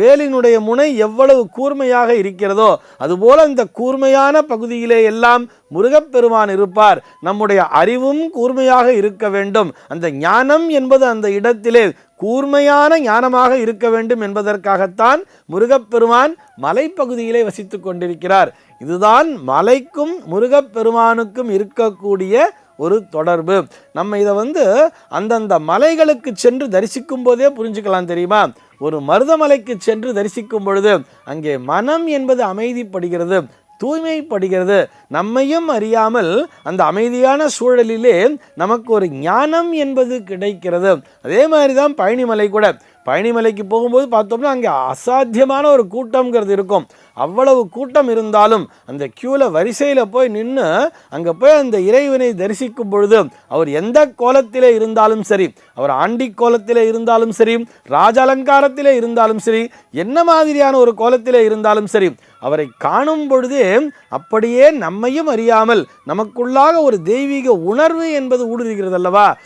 வேலினுடைய முனை எவ்வளவு கூர்மையாக இருக்கிறதோ அதுபோல இந்த கூர்மையான பகுதியிலே எல்லாம் முருகப்பெருமான் இருப்பார். நம்முடைய அறிவும் கூர்மையாக இருக்க வேண்டும். அந்த ஞானம் என்பது அந்த இடத்திலே கூர்மையான ஞானமாக இருக்க வேண்டும் என்பதற்காகத்தான் முருகப்பெருமான் மலைப்பகுதியிலே வசித்து கொண்டிருக்கிறார். இதுதான் மலைக்கும் முருகப்பெருமானுக்கும் இருக்கக்கூடிய ஒரு தொடர்பு. நம்ம இதை வந்து அந்தந்த மலைகளுக்கு சென்று தரிசிக்கும் போதே புரிஞ்சுக்கலாம் தெரியுமா? ஒரு மருதமலைக்கு சென்று தரிசிக்கும் பொழுது அங்கே மனம் என்பது அமைதிப்படுகிறது தூய்மைப்படுகிறது. நம்மையும் அறியாமல் அந்த அமைதியான சூழலிலே நமக்கு ஒரு ஞானம் என்பது கிடைக்கிறது. அதே மாதிரி தான் பழனிமலை கூட. பழனிமலைக்கு போகும்போது பார்த்தோம்னா அங்கே அசாத்தியமான ஒரு கூட்டம்ங்கிறது இருக்கும். அவ்வளவு கூட்டம் இருந்தாலும் அந்த க்யூவில் வரிசையில் போய் நின்று அங்கே போய் அந்த இறைவனை தரிசிக்கும் பொழுது அவர் எந்த கோலத்திலே இருந்தாலும் சரி அவர் ஆண்டி கோலத்திலே இருந்தாலும் சரி ராஜாலங்காரத்திலே இருந்தாலும் சரி என்ன மாதிரியான ஒரு கோலத்திலே இருந்தாலும் சரி அவரை காணும் பொழுதே அப்படியே நம்மையும் அறியாமல் நமக்குள்ளாக ஒரு தெய்வீக உணர்வு என்பது ஊடுருகிறது அல்லவா?